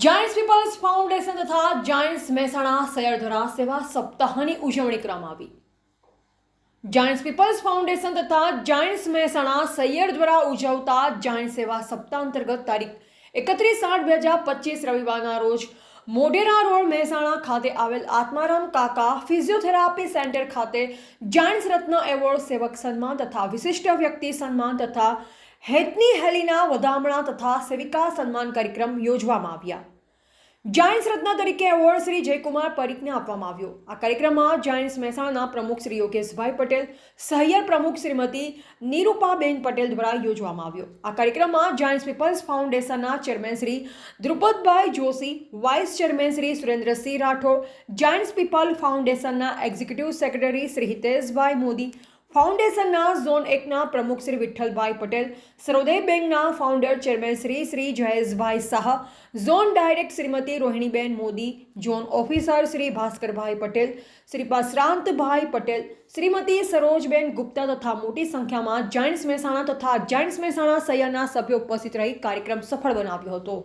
Giants Peoples Foundation તથા Giants Mehsana શહેર સેવા સપ્તાહની ઉજવણી કરવામાં આવી. જાયન્ટ્સ પીપલ્સ ફાઉન્ડેશન તથા જાયન્ટ્સ મહેસાણા સૈયર દ્વારા ઉજવતા જાયન્ટ સેવા સપ્તાહ અંતર્ગત તારીખ એકત્રીસ આઠ બે હજાર પચીસ રવિવારના રોજ મોઢેરા રોડ મહેસાણા ખાતે આવેલ આત્મારામ કાકા ફિઝિયોથેરાપી સેન્ટર ખાતે જાયન્ટ્સ રત્ન એવોર્ડ સેવક સન્માન તથા વિશિષ્ટ વ્યક્તિ સન્માન તથા હેતની હેલીના વધામણા તથા સેવિકા સન્માન કાર્યક્રમ યોજવામાં આવ્યા. જાયન્ટ્સ રત્ન તરીકે એવોર્ડ શ્રી જયકુમાર પરીખને આપવામાં આવ્યો. આ કાર્યક્રમમાં જાયન્ટ્સ મહેસાણાના પ્રમુખ શ્રી યોગેશભાઈ પટેલ સહયર પ્રમુખ શ્રીમતી નિરૂપાબેન પટેલ દ્વારા યોજવામાં આવ્યો. આ કાર્યક્રમમાં જાયન્ટ્સ પીપલ્સ ફાઉન્ડેશનના chairman Shri Drupadbhai Joshi, vice chairman Shri Surendrasinh Rathod, Giants People ફાઉન્ડેશનના એક્ઝિક્યુટિવ સેક્રેટરી શ્રી હિતેશભાઈ મોદી ફાઉન્ડેશનના ઝોન એકના પ્રમુખ શ્રી વિઠ્ઠલભાઈ પટેલ, સરોદય બેંકના founder chairman Shri Shri Jayeshbhai Shah, zone direct Shrimati Rohiniben Modi, zone officer Shri Bhaskarbhai Patel, Shri Basrantbhai Patel, Shrimati Sarojben Gupta તથા મોટી સંખ્યામાં Giants Mehsana તથા Giants Mehsana સૈયાના સભ્યો ઉપસ્થિત રહી કાર્યક્રમ સફળ બનાવ્યો હતો.